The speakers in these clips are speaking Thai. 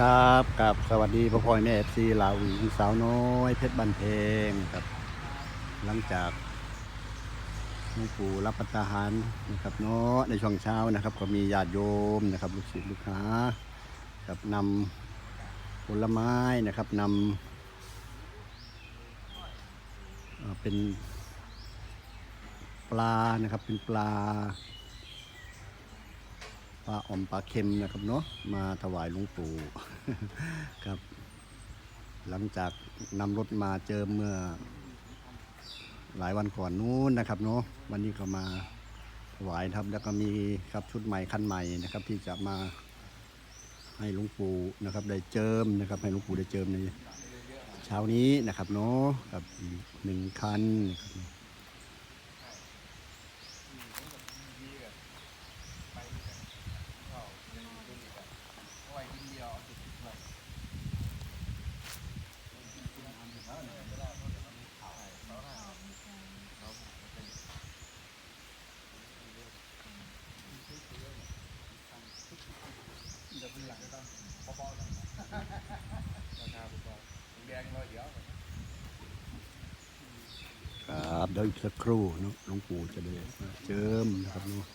ครับกับสวัสดีพ่อพ่อยแม่เอฟซีลาวหญิงสาวน้อยเพชรบันเพงครับหลังจากหลวงปู่รับประทานนะครับเนาะในช่วงเช้านะครับ ก็มีญาติโยมนะครับ ลูกศิษย์ลูกหาครับนำผลไม้นะครับนำเป็นปลานะครับเป็นปลา ปลาอ่อมปลาเค็มนะครับเนาะมาถวายหลวงปู่ครับ หลังจากนำรถมาเจอเมื่อ หลายวันก่อนนู้นนะครับเนาะวันนี้ก็มาถวายครับแล้วก็มีครับชุดใหม่คันใหม่นะครับ ที่จะมาให้หลวงปู่นะครับ ได้เจิมนะครับ ให้หลวงปู่ได้เจิมในเช้านี้นะครับเนาะกับหนึ่งคันนะครับ เดี๋ยวอีกสักครู่เนาะหลวงปู่จะได้มาเจิมนะครับเนาะ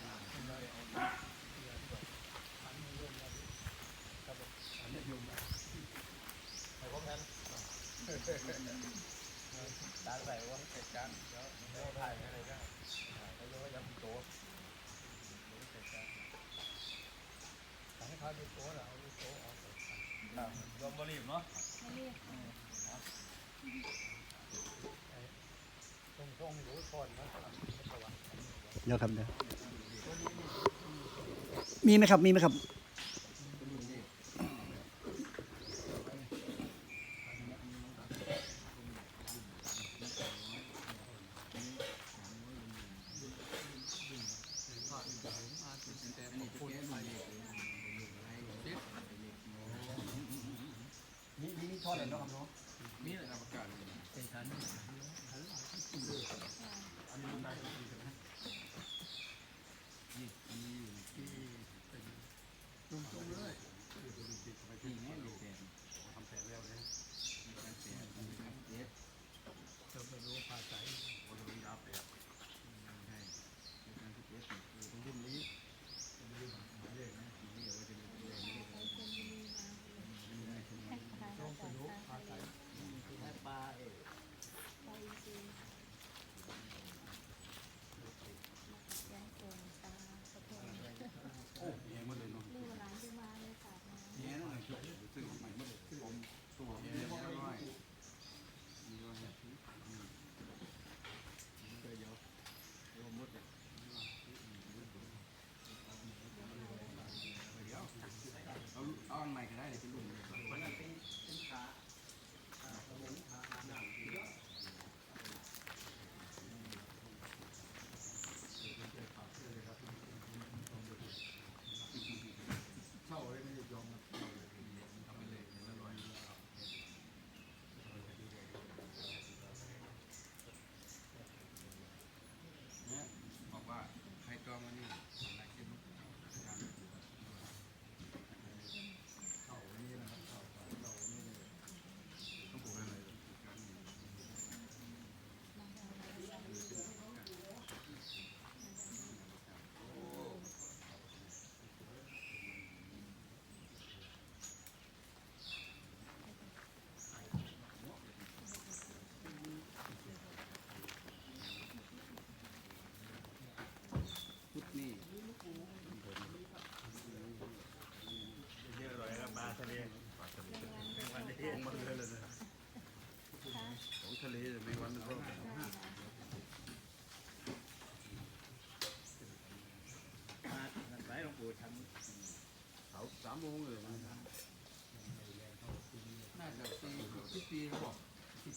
ยอมบรีบเนาะ เดี๋ยวครับเดี๋ยวมีไหมครับมีไหมครับ มีมีทอดเลยเนาะครับเนาะนี่ไหละครับประกาศเป็นชั้นเลย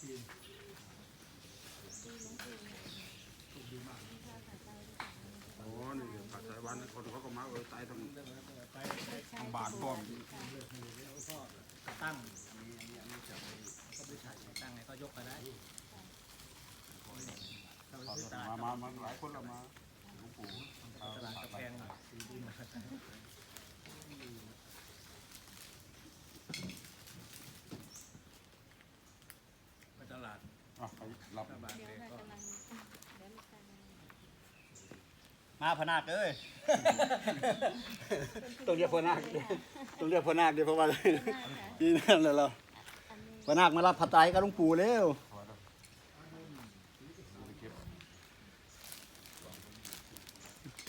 ที่ปีโอ้นี่ผัดสายวันคนเขาก็มาเออตายทั้งไปทั้งบาทพร้อมตั้งอันนี้อันนี้อันนี้จะไปก็ไปถ่ายตั้งให้เขายกก็ได้เขามามามาหลายคนละมาหลวงปู่ตลาดกระแพงซื้อดิน มาพนาคเอ้ยต้องเรียกพนาคต้องเรียกพนาคเดี๋ยวเพราะว่าที่นั่นแหละเราพนาคมารับผัดไตรกับหลุงปู่เร็ว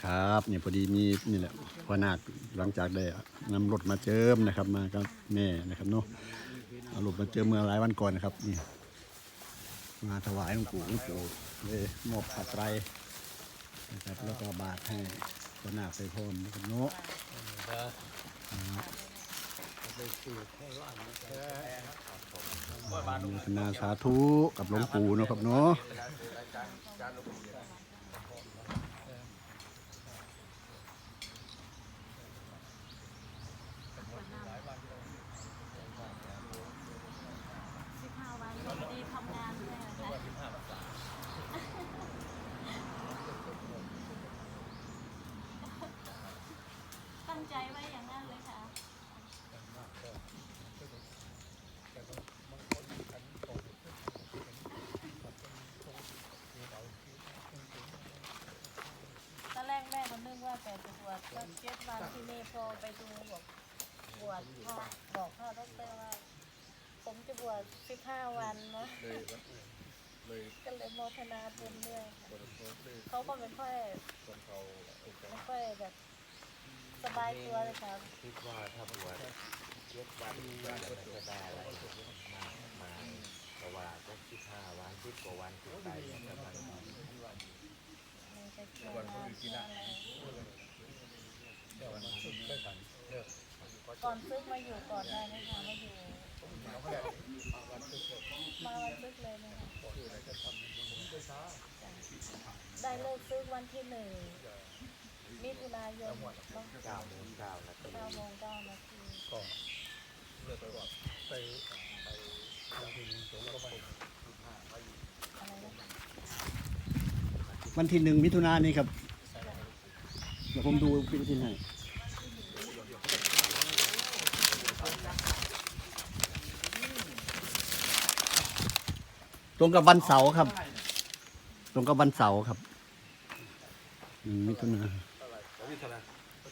ครับเนี่ยพอดีมีนี่แหละพนาคหลังจากได้นำรถมาเจิมนะครับ มากับแม่นะครับเนาะเอารถมาเจิมเมื่อหลายวันก่อนนะครับนี่มาถวายหลวงปู่หลวงปู่เลยมอบผัดไตร นะครับแล้วก็บาทให้ก็นาคไปพร้อมนะครับเนาะอนุโมทนาสาธุกับหลวงปู่เนาะครับเนาะ สิบห้าวันพอดีทำงานด้วยนะคะตั้ งใจไว้อย่างนั้นเลยค่ะตอนแรกแม่ก็นึกว่าแต่จะบวชสักเจ็ดวันที่นี่พอไปดูบอกบวชพ่อบอกพ่อดรว่า ผมจะบวชสิบห้าวันนะก็เลยโมทนาบุญด้วยค่ะคนโพสต์เขาก็ไม่ค่อยไม่ค่อยแบบ สบายตัวเลยค่ะคิดว่าถ้าบวชเจ็ดวันก็จะไม่ได้อะไรมากมายเพราะว่าก็สิบห้าวันสิบกว่าวันขึ้นไปเนี่ยกำลังดีมันจะเกี่ยวงาเกี่ยวอะไรก่อนซึกมาอยู่ก่อนได้ไหมคะมาอยู่มาวันซึกเลยนะคะได้เลิกซึกวันที่หนึ่ง มิถุนายนเนาะเก้าโมงเก้านาทีเก้าโมงเก้านาทีเลือกไปว่าไปไปทางที่สงฆ์ก็ไปอะไรนะคะวันที่หนึ่งมิถุนายนนี้ครับเดี๋ยวผมดูปฏิทินให้ตรงกับวันเสาร์ครับ ตรงกับวันเสาร์ครับหนึ่งมิถุนา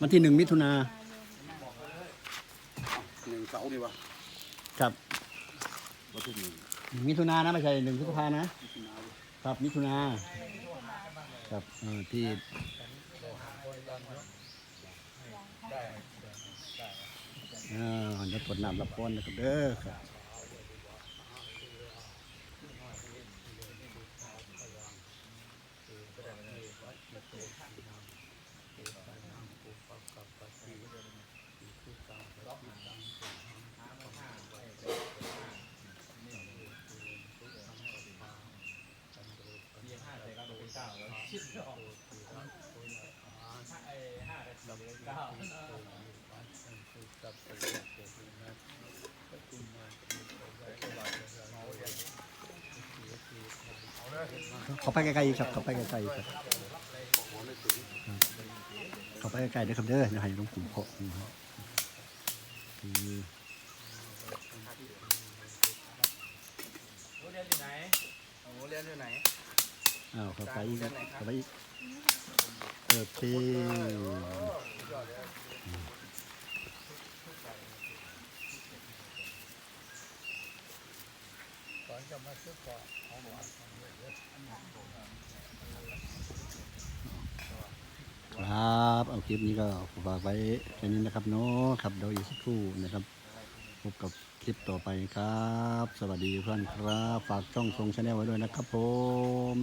วันที่หนึ่งมิถุนาหนึ่งเสาดีวะครับวันที่หนึ่งหนึ่งมิถุนานะไม่ใช่หนึ่งพฤษภานะ ครับมิถุนาครับเอ่อที่อ่าจะตรวจน้ำรับป้อนนะครับเด้อครับ เขาไปไกลๆอีกครับเขาไปไกลๆอีกครับเขาไปไกลๆด้อครับเด้อเดี๋ยวให้หลวงปู่เคาะนะครับอืมโรงเรียนอยู่ไหนเรียนอยู่ไหนอ้าวเขาไปอีกเขาไปอีกโอเคครับเอาค ลิปนี้ก็ฝากไว้แค่นี้นะครับเนาะครับเดี๋ยวอีกสักครู่นะครับ พบกับคลิปต่อไปครับ สวัสดีเพื่อนครับ ฝากช่องทรงชาแนลไว้ด้วยนะครับผม